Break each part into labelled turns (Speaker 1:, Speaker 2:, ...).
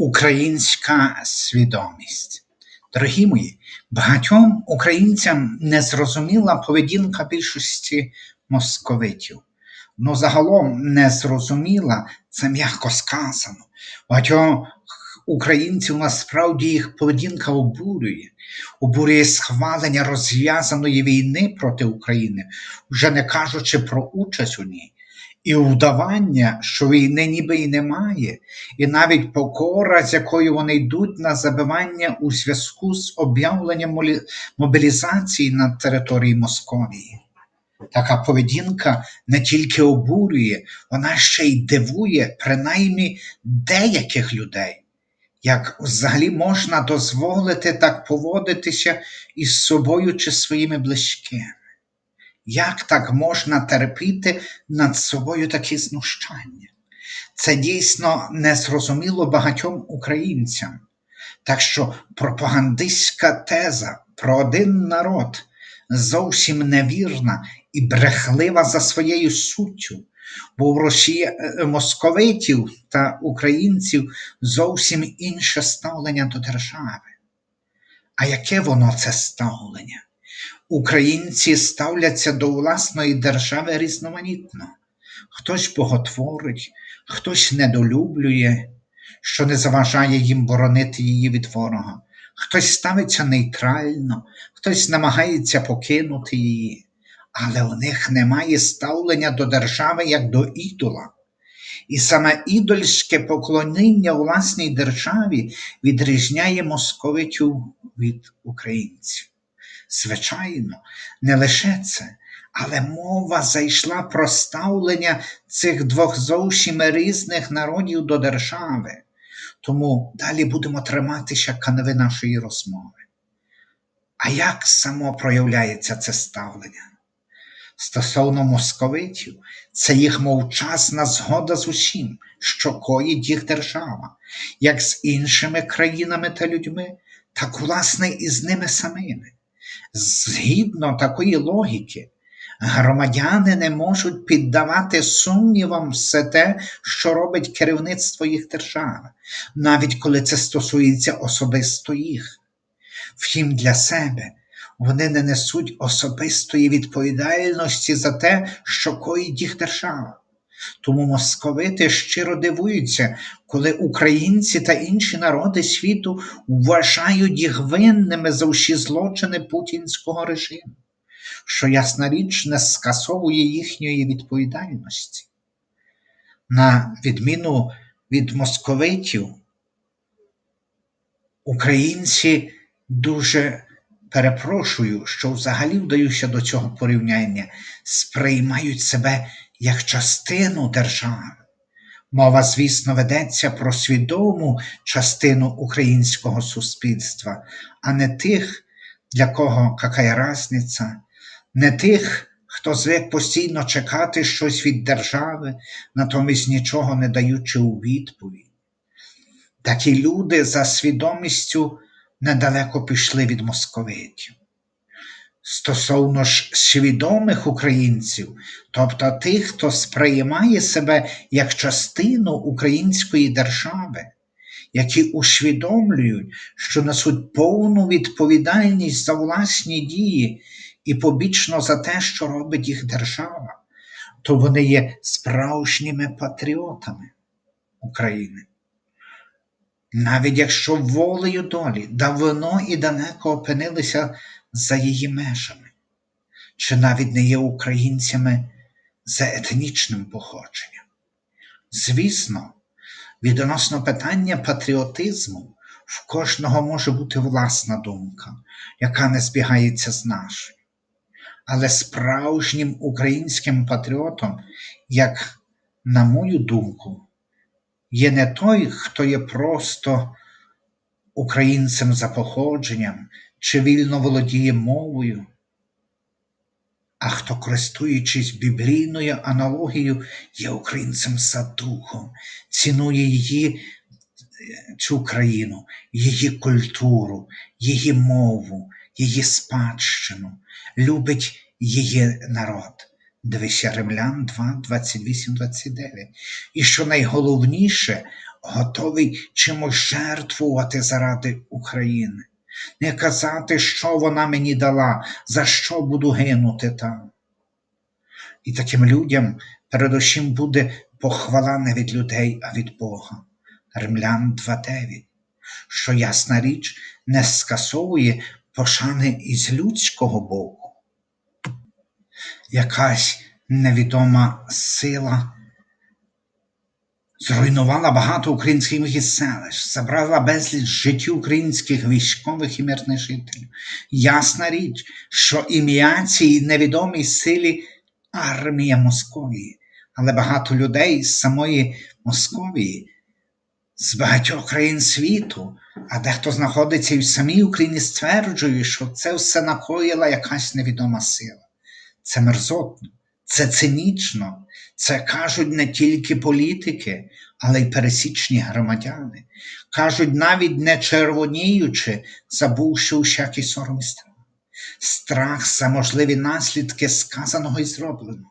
Speaker 1: Українська свідомість. Дорогі мої, багатьом українцям не зрозуміла поведінка більшості московитів. Ну, загалом не зрозуміла, це м'яко сказано. Багатьох українців насправді їх поведінка обурює, обурює схвалення розв'язаної війни проти України, вже не кажучи про участь у ній. І вдавання, що війни ніби й немає, і навіть покора, з якою вони йдуть на забивання у зв'язку з об'явленням мобілізації на території Московії. Така поведінка не тільки обурює, вона ще й дивує принаймні деяких людей. Як взагалі можна дозволити так поводитися із собою чи своїми близькими? Як так можна терпіти над собою такі знущання? Це дійсно незрозуміло багатьом українцям. Так що пропагандистська теза про один народ зовсім невірна і брехлива за своєю суттю, бо в Росії е, московитів та українців зовсім інше ставлення до держави. А яке воно це ставлення? Українці ставляться до власної держави різноманітно. Хтось боготворить, хтось недолюблює, що не заважає їм боронити її від ворога, хтось ставиться нейтрально, хтось намагається покинути її, але у них немає ставлення до держави як до ідола. І саме ідольське поклоніння власній державі відрізняє московитів від українців. Звичайно, не лише це, але мова зайшла про ставлення цих двох зовсім різних народів до держави. Тому далі будемо триматися канви нашої розмови. А як само проявляється це ставлення? Стосовно московитів, це їх мовчасна згода з усім, що коїть їх держава, як з іншими країнами та людьми, так власне і з ними самими. Згідно такої логіки, громадяни не можуть піддавати сумнівам все те, що робить керівництво їх держави, навіть коли це стосується особисто їх. Втім, для себе вони не несуть особистої відповідальності за те, що коїть їх держава. Тому московити щиро дивуються, коли українці та інші народи світу вважають їх винними за всі злочини путінського режиму, що ясна річ не скасовує їхньої відповідальності. На відміну від московитів, українці дуже перепрошую, що взагалі вдаюся до цього порівняння, сприймають себе як частину держави. Мова, звісно, ведеться про свідому частину українського суспільства, а не тих, для кого какая разниця, не тих, хто звик постійно чекати щось від держави, натомість нічого не даючи у відповідь. Такі люди за свідомістю недалеко пішли від московитів. Стосовно ж свідомих українців, тобто тих, хто сприймає себе як частину української держави, які усвідомлюють, що несуть повну відповідальність за власні дії і побічно за те, що робить їх держава, то вони є справжніми патріотами України. Навіть якщо волею долі давно і далеко опинилися за її межами, чи навіть не є українцями за етнічним походженням. Звісно, відносно питання патріотизму в кожного може бути власна думка, яка не збігається з нашою. Але справжнім українським патріотом, як на мою думку, є не той, хто є просто українцем за походженням чи вільно володіє мовою, а хто, користуючись біблійною аналогією, є українцем за духом, цінує її е, цю країну, її культуру, її мову, її спадщину, любить її народ. Дивися Римлян 2, 28, 29. І що найголовніше, готовий чимось жертвувати заради України, не казати, що вона мені дала, за що буду гинути там. І таким людям передусім буде похвала не від людей, а від Бога. Римлян 2.9, що ясна річ не скасовує пошани із людського боку. Якась невідома сила зруйнувала багато українських міст селищ, забрала безліч життів українських військових і мирних жителів. Ясна річ, що ім'я цій невідомій силі армія Московії, але багато людей з самої Московії, з багатьох країн світу, а дехто знаходиться і в самій Україні, стверджує, що це все накоїла якась невідома сила. Це мерзотно, це цинічно, це кажуть не тільки політики, але й пересічні громадяни. Кажуть, навіть не червоніючи, забувши усякий сором і страх. Страх за можливі наслідки сказаного і зробленого.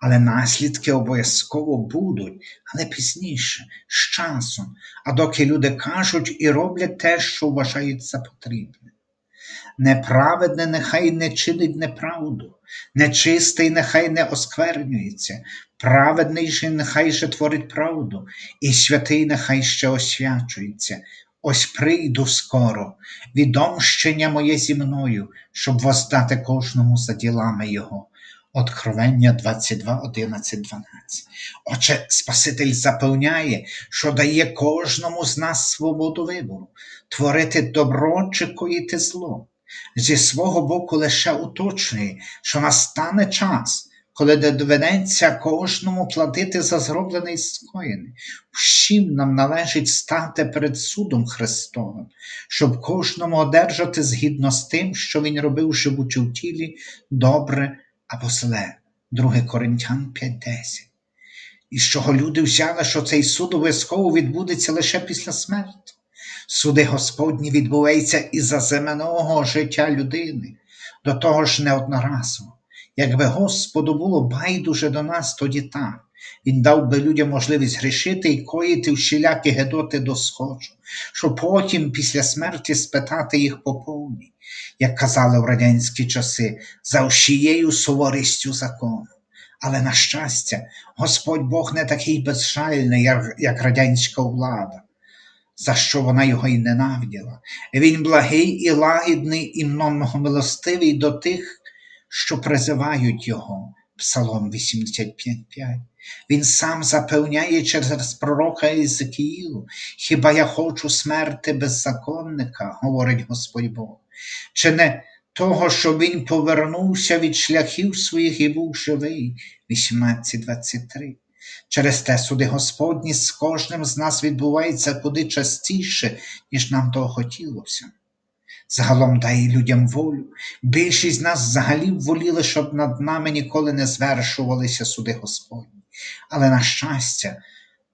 Speaker 1: Але наслідки обов'язково будуть, але пізніше, з часом, а доки люди кажуть і роблять те, що вважають за потрібне. Неправедне нехай не чинить неправду, нечистий нехай не осквернюється, праведний же нехай же творить правду, і святий нехай ще освячується. Ось прийду скоро, відомщення моє зі мною, щоб воздати кожному за ділами його. Откровення 22, 11, 12. Отже, Спаситель запевняє, що дає кожному з нас свободу вибору, творити добро чи коїти зло. Зі свого боку лише уточнює, що настане час, коли доведеться кожному платити за зроблений скоєний. Всім нам належить стати перед судом Христовим, щоб кожному одержати згідно з тим, що він робив, живучи в тілі, добре або зле. 2 Коринтян 5.10. І з чого люди взяли, що цей суд обов'язково відбудеться лише після смерті. Суди Господні відбуваються і за земного життя людини, до того ж неодноразово. Якби Господу було байдуже до нас, тоді так. Він дав би людям можливість грішити і коїти всілякі гедоти до схожу, щоб потім, після смерті, спитати їх по повній, як казали в радянські часи, за всією суворістю закону. Але, на щастя, Господь Бог не такий безжальний, як, радянська влада, за що вона його й ненавиділа. Він благий і лагідний і многомилостивий до тих, що призивають його. Псалом 85.5. Він сам запевняє через пророка Єзекіїлу, хіба я хочу смерти беззаконника, говорить Господь Бог, чи не того, що він повернувся від шляхів своїх і був живий, 18.23. Через те суди Господні з кожним з нас відбуваються куди частіше, ніж нам того хотілося. Загалом дає людям волю. Більшість з нас взагалі воліли, щоб над нами ніколи не звершувалися суди Господні. Але, на щастя,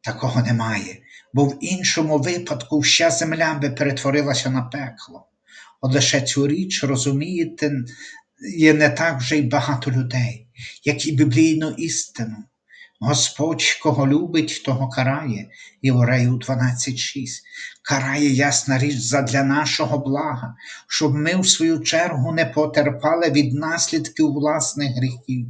Speaker 1: такого немає, бо в іншому випадку вся земля би перетворилася на пекло. От лише цю річ, розумієте, є не так вже й багато людей, як і біблійну істину. Господь, кого любить, того карає, Євреїв 12.6. Карає ясна річ задля нашого блага, щоб ми, в свою чергу, не потерпали від наслідків власних гріхів.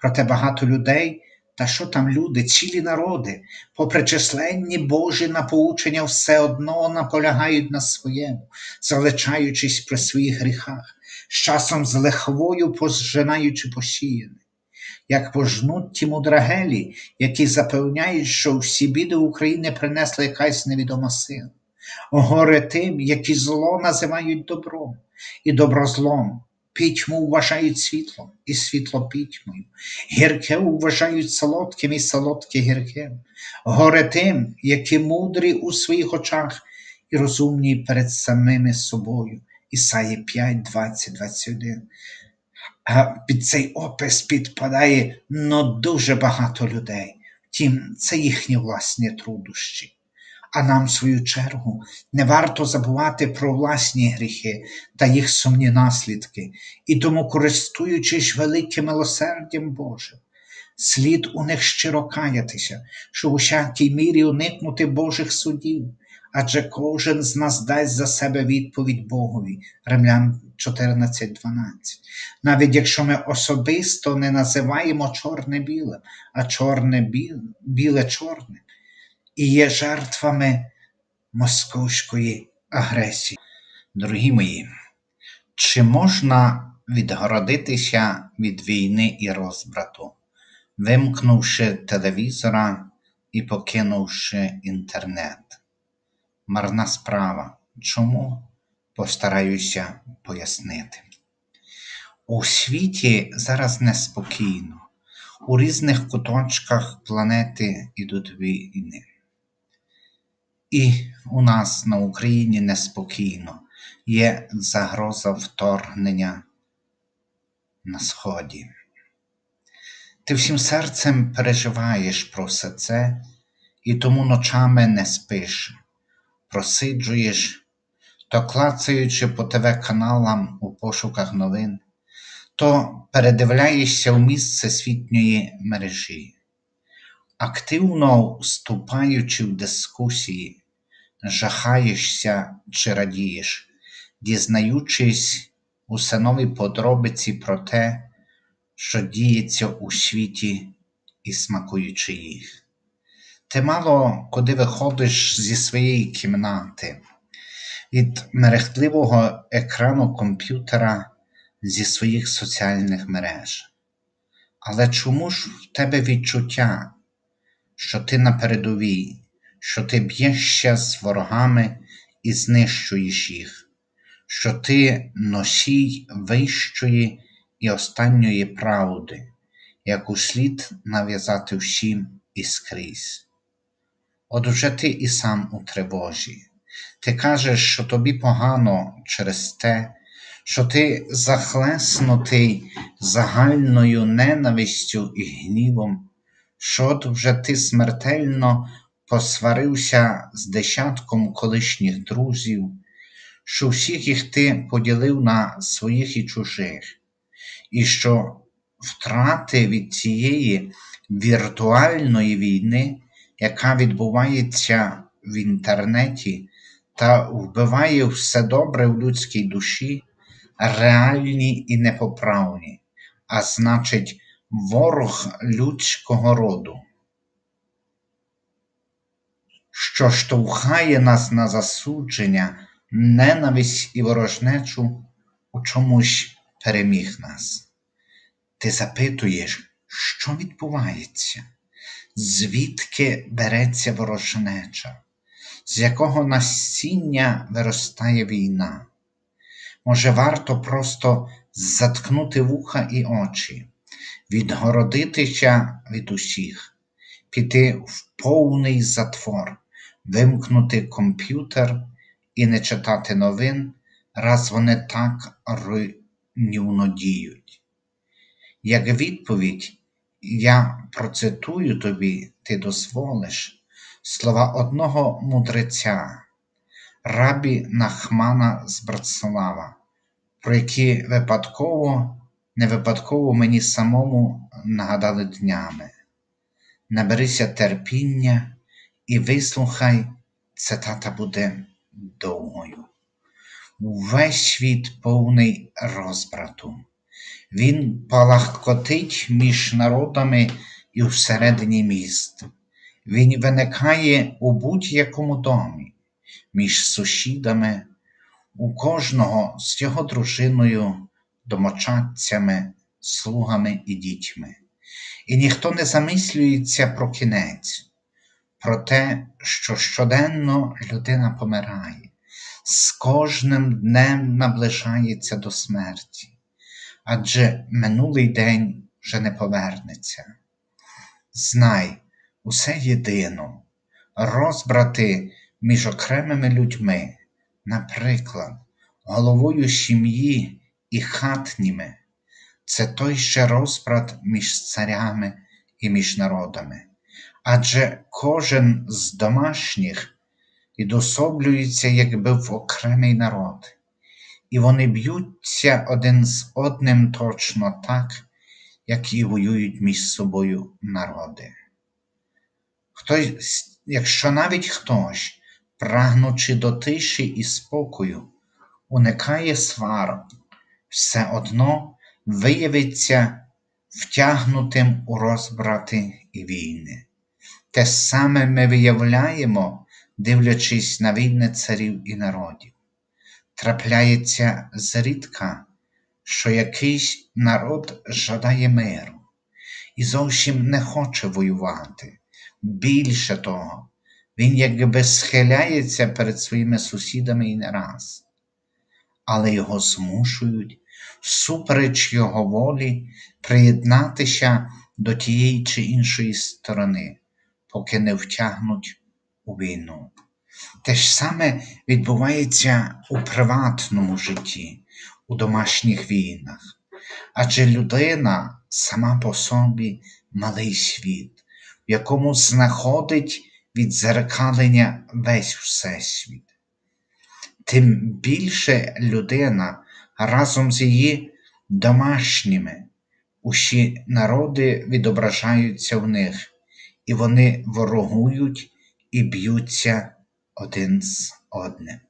Speaker 1: Проте багато людей, та що там люди, цілі народи, попри численні Божі напоучення, все одно наполягають на своєму, залишаючись при своїх гріхах, з часом з лихвою пожинаючи посіяне як пожнуть ті мудрагелі, які запевняють, що всі біди України принесла якась невідома сила. Горе тим, які зло називають добром, і добро злом, пітьму вважають світлом, і світло пітьмою, гірке вважають солодким і солодке гірким. Горе тим, які мудрі у своїх очах і розумні перед самими собою. Ісаї 5, 20, 21 під цей опис підпадає ну, дуже багато людей. Втім, це їхні власні трудощі. А нам, свою чергу, не варто забувати про власні гріхи та їх сумні наслідки, і тому, користуючись великим милосердям Божим, Слід у них щиро каятися, що у всякій мірі уникнути Божих судів, адже кожен з нас дасть за себе відповідь Богові. Римлян 14.12. Навіть якщо ми особисто не називаємо чорне білим, а чорне біле, біле чорним, і є жертвами московської агресії. Дорогі мої, чи можна відгородитися від війни і розбрату, вимкнувши телевізора і покинувши інтернет? Марна справа. Чому? Постараюся пояснити. У світі зараз неспокійно. У різних куточках планети йдуть війни. І у нас на Україні неспокійно. Є загроза вторгнення на Сході. Ти всім серцем переживаєш про все це і тому ночами не спиш, просиджуєш, то клацаючи по ТВ-каналам у пошуках новин, то передивляєшся в місце світньої мережі, активно вступаючи в дискусії, жахаєшся чи радієш, дізнаючись усе нові подробиці про те, що діється у світі і смакуючи їх. Ти мало куди виходиш зі своєї кімнати, від мерехтливого екрану комп'ютера зі своїх соціальних мереж. Але чому ж в тебе відчуття, що ти на передовій, що ти б'єшся з ворогами і знищуєш їх, що ти носій вищої і останньої правди, яку слід нав'язати всім і скрізь? От вже ти і сам у тривожі. Ти кажеш, що тобі погано через те, що ти захлеснутий загальною ненавистю і гнівом, що от вже ти смертельно посварився з десятком колишніх друзів, що всіх їх ти поділив на своїх і чужих, і що втрати від цієї віртуальної війни, яка відбувається в інтернеті та вбиває все добре в людській душі, реальні і непоправні, а значить, ворог людського роду, що штовхає нас на засудження, ненависть і ворожнечу у чомусь переміг нас. Ти запитуєш, що відбувається, звідки береться ворожнеча, з якого насіння виростає війна? Може, варто просто заткнути вуха і очі, відгородитися від усіх, піти в повний затвор, вимкнути комп'ютер і не читати новин, раз вони так руйнівно діють. Як відповідь, я процитую тобі, ти дозволиш слова одного мудреця, рабі Нахмана з Братслава, про які випадково, не випадково мені самому нагадали днями. Наберися терпіння і вислухай, цитата буде довгою. Увесь світ повний розбрату. Він палахкотить між народами і всередині міст. Він виникає у будь-якому домі, між сусідами, у кожного з його дружиною, домочадцями, слугами і дітьми. І ніхто не замислюється про кінець, про те, що щоденно людина помирає, з кожним днем наближається до смерті, адже минулий день вже не повернеться. Знай, усе єдино, розбрати між окремими людьми, наприклад, головою сім'ї і хатніми, це той ще розбрат між царями і між народами, адже кожен з домашніх відособлюється якби в окремий народ, і вони б'ються один з одним точно так, які воюють між собою народи. Хтось, якщо навіть хтось, прагнучи до тиші і спокою, уникає сварок, все одно виявиться втягнутим у розбрати і війни. Те саме ми виявляємо, дивлячись на війни царів і народів. Трапляється зрідка, що якийсь народ жадає миру і зовсім не хоче воювати. Більше того, він якби схиляється перед своїми сусідами і не раз, але його змушують, супереч його волі, приєднатися до тієї чи іншої сторони, поки не втягнуть у війну. Те ж саме відбувається у приватному житті, у домашніх війнах, адже людина сама по собі малий світ, в якому знаходить відзеркалення весь Всесвіт. Тим більше людина разом з її домашніми, усі народи відображаються в них, і вони ворогують і б'ються один з одним.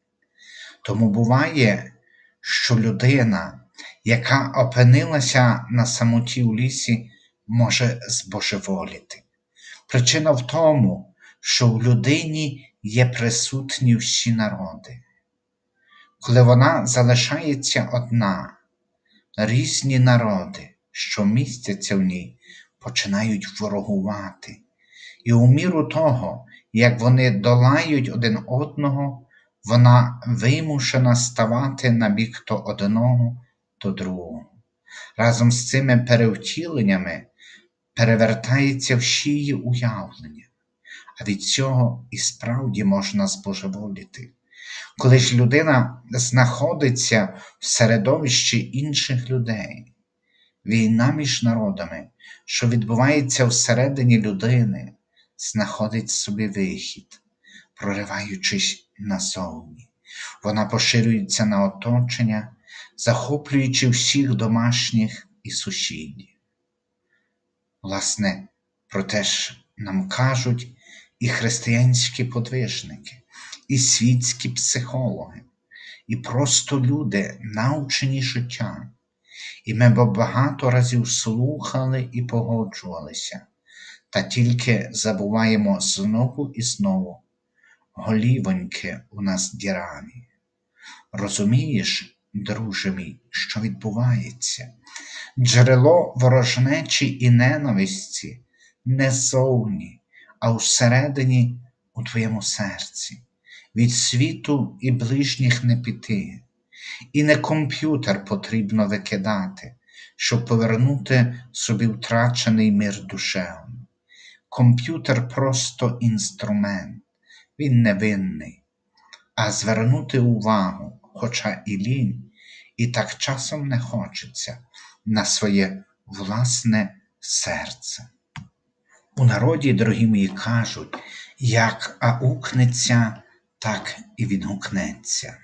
Speaker 1: Тому буває, що людина, яка опинилася на самоті у лісі, може збожеволіти. Причина в тому, що в людині є присутні всі народи. Коли вона залишається одна, різні народи, що містяться в ній, починають ворогувати. І у міру того, як вони долають один одного, вона вимушена ставати на бік то одного, то другого. Разом з цими перевтіленнями перевертається всі її уявлення, а від цього і справді можна збожеволіти. Коли ж людина знаходиться в середовищі інших людей, війна між народами, що відбувається всередині людини, знаходить собі вихід, прориваючись назовні. Вона поширюється на оточення, захоплюючи всіх домашніх і сусідів. Власне, про те ж нам кажуть і християнські подвижники, і світські психологи, і просто люди, навчені життя. І ми багато разів слухали і погоджувалися, та тільки забуваємо знову і знову голівоньки у нас дірамі. Розумієш, друже мій, що відбувається? Джерело ворожнечі і ненависті не зовні, а всередині у твоєму серці. Від світу і ближніх не піти, і не комп'ютер потрібно викидати, щоб повернути собі втрачений мир душевний. Комп'ютер просто інструмент, він невинний, а звернути увагу, хоча і лінь, і так часом не хочеться на своє власне серце. У народі, дорогі мої, кажуть, як аукнеться, так і відгукнеться.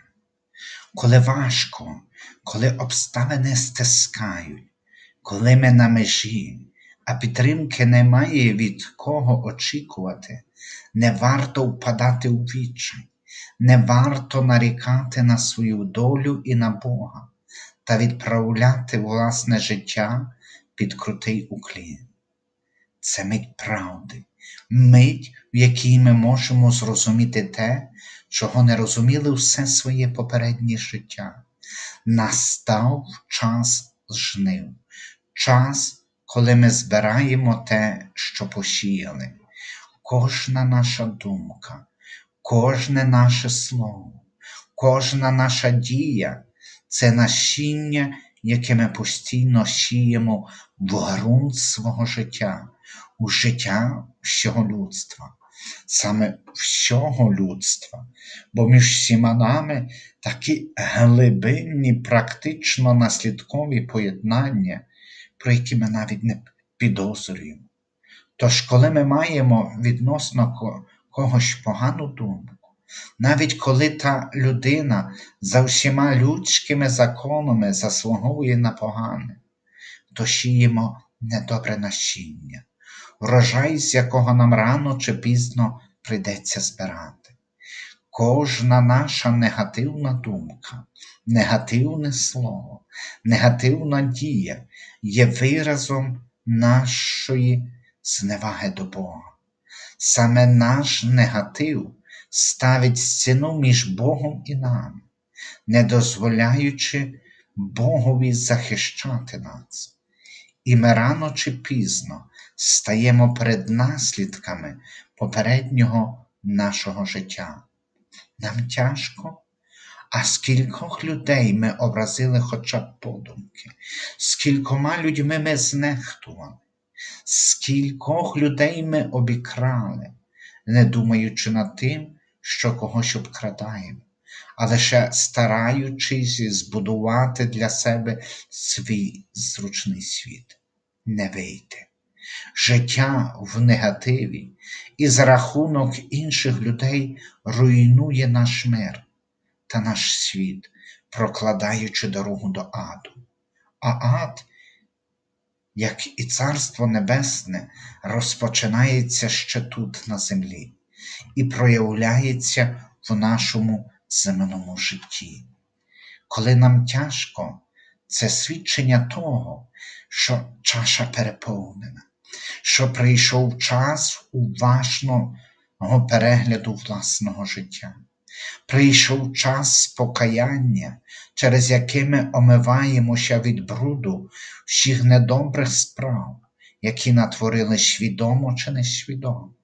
Speaker 1: Коли важко, коли обставини стискають, коли ми на межі, а підтримки немає від кого очікувати, не варто впадати у відчай, не варто нарікати на свою долю і на Бога. Та відправляти власне життя під крутий уклін. Це мить правди, мить, в якій ми можемо зрозуміти те, чого не розуміли все своє попереднє життя. Настав час жнив, час, коли ми збираємо те, що посіяли. Кожна наша думка, кожне наше слово, кожна наша дія це насіння, яке ми постійно сіємо в ґрунт свого життя, у життя всього людства, саме всього людства, бо між всіма нами такі глибинні, практично наслідкові поєднання, про які ми навіть не підозрюємо. Тож, коли ми маємо відносно когось погану думку, навіть коли та людина за всіма людськими законами заслуговує на погане, то шіємо недобре насіння, урожай, з якого нам рано чи пізно прийдеться збирати. Кожна наша негативна думка, негативне слово, негативна дія є виразом нашої зневаги до Бога. Саме наш негатив ставить стіну між Богом і нами, не дозволяючи Богові захищати нас. І ми рано чи пізно стаємо перед наслідками попереднього нашого життя. Нам тяжко, а скількох людей ми образили хоча б подумки, скількома людьми ми знехтували, скількох людей ми обікрали, не думаючи над тим, що когось обкрадаємо, а лише стараючись збудувати для себе свій зручний світ. Не вийде. Життя в негативі і за рахунок інших людей руйнує наш мир та наш світ, прокладаючи дорогу до аду. А ад, як і Царство Небесне, розпочинається ще тут на землі і проявляється в нашому земному житті. Коли нам тяжко, це свідчення того, що чаша переповнена, що прийшов час уважного перегляду власного життя. Прийшов час покаяння, через яке ми омиваємося від бруду всіх недобрих справ, які натворили свідомо чи несвідомо,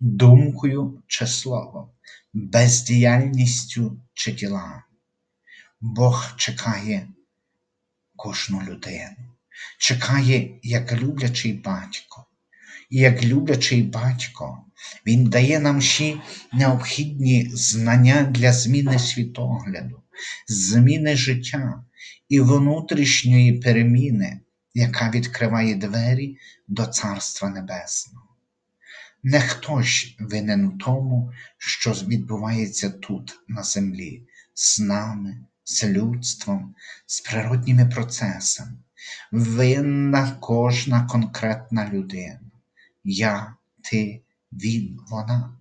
Speaker 1: думкою чи словом, бездіяльністю чи ділами. Бог чекає кожну людину, чекає як люблячий батько. І як люблячий батько, Він дає нам всі необхідні знання для зміни світогляду, зміни життя і внутрішньої переміни, яка відкриває двері до Царства Небесного. Не хтось винен у тому, що відбувається тут, на землі, з нами, з людством, з природніми процесами. Винна кожна конкретна людина. Я, ти, він, вона.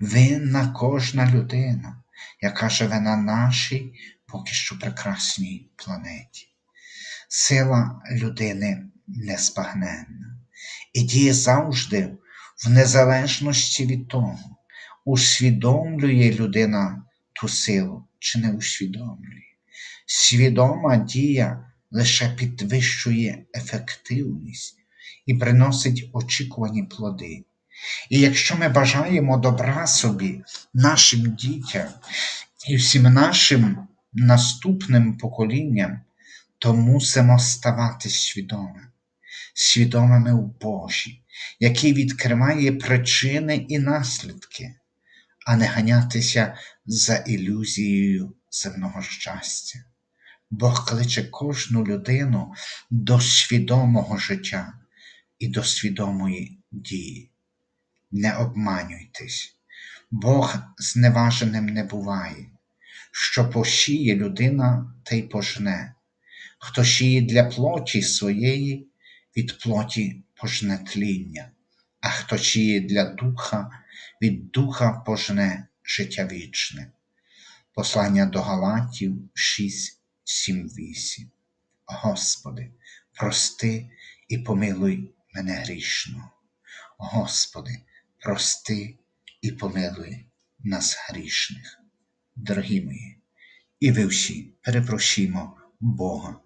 Speaker 1: Винна кожна людина, яка живе на нашій поки що прекрасній планеті. Сила людини незбагненна і діє завжди в незалежності від того, усвідомлює людина ту силу чи не усвідомлює. Свідома дія лише підвищує ефективність і приносить очікувані плоди. І якщо ми бажаємо добра собі, нашим дітям і всім нашим наступним поколінням, то мусимо ставати свідомими, свідомими у Божі, який відкриває причини і наслідки, а не ганятися за ілюзією земного щастя. Бог кличе кожну людину до свідомого життя і до свідомої дії. Не обманюйтесь, Бог зневаженим не буває, що посіє людина та й пожне, хто сіє для плоті своєї, від плоті пожне тління, а хто сіє для духа, від духа пожне життя вічне. Послання до Галатів 6, 7, 8. Господи, прости і помилуй мене грішного. Господи, прости і помилуй нас грішних. Дорогі мої, і ви всі перепросімо Бога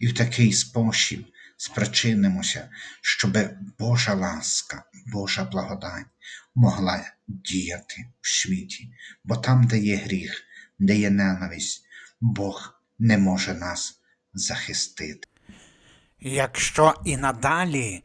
Speaker 1: і в такий спосіб спричинимося, щоб Божа ласка, Божа благодать могла діяти в світі, бо там, де є гріх, де є ненависть, Бог не може нас захистити.
Speaker 2: Якщо і надалі